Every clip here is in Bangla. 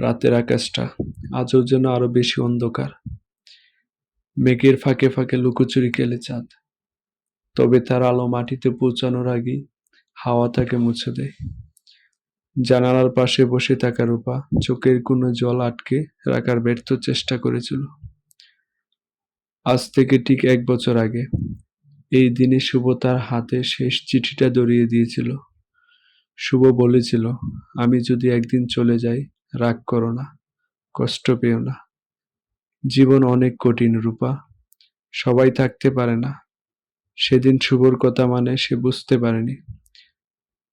রাতের আকাশটা আজও যেন আরও বেশি অন্ধকার। মেঘের ফাঁকে ফাঁকে লুকোচুরি খেলে চাঁদ। তবে তার আলো মাটিতে পৌঁছানোর আগেই হাওয়া তাকে মুছে দেয়। জানালার পাশে বসে থাকা রূপা চোখের কোনো জল আটকে রাখার ব্যর্থ চেষ্টা করেছিল। আজ থেকে ঠিক এক বছর আগে এই দিনে শুভ তার হাতে শেষ চিঠিটা ধরিয়ে দিয়েছিল। শুভ বলেছিল, আমি যদি একদিন চলে যাই রাগ করো না, কষ্ট পেও না। জীবন অনেক কঠিন, রূপা। সবাই থাকতে পারে না। সেদিন শুভর কথা মানে সে বুঝতে পারেনি।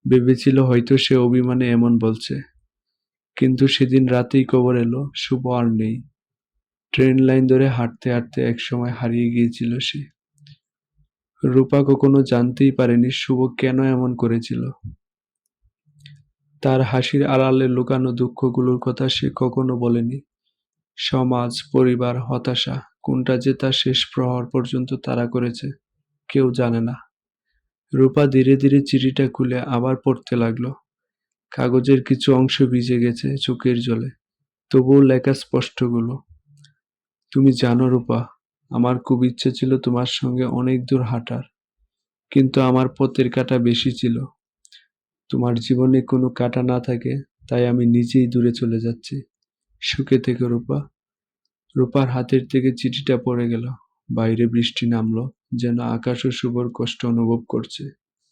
ভেবেছিল হয়তো সে অভিমানে এমন বলছে। কিন্তু সেদিন রাতেই খবর এলো, শুভ আর নেই। ট্রেন লাইন ধরে হাঁটতে হাঁটতে একসময় হারিয়ে গিয়েছিল সে। রূপা কখনো জানতেই পারেনি শুভ কেন এমন করেছিল। তার হাসির আড়ালে লুকানো দুঃখগুলোর কথা সে কখনো বলেনি। সমাজ, পরিবার, হতাশা, কোনটা যে তার শেষ প্রহর পর্যন্ত তারা করেছে, কেউ জানে না। রূপা ধীরে ধীরে চিঠিটা খুলে আবার পড়তে লাগল। কাগজের কিছু অংশ ভিজে গেছে চোখের জলে, তবুও লেখা স্পষ্টগুলো। তুমি জানো রূপা, আমার খুব ইচ্ছে ছিল তোমার সঙ্গে অনেক দূর হাঁটার, কিন্তু আমার পথের কাটা বেশি ছিল। তোমার জীবনে কোনো কাটা না থাকে, তাই আমি নিজেই দূরে চলে যাচ্ছি। সুখে থেকে রূপা। রূপার হাতের থেকে চিঠিটা পড়ে গেল। বাইরে বৃষ্টি নামলো, যেন আকাশ ও শুভর কষ্ট অনুভব করছে।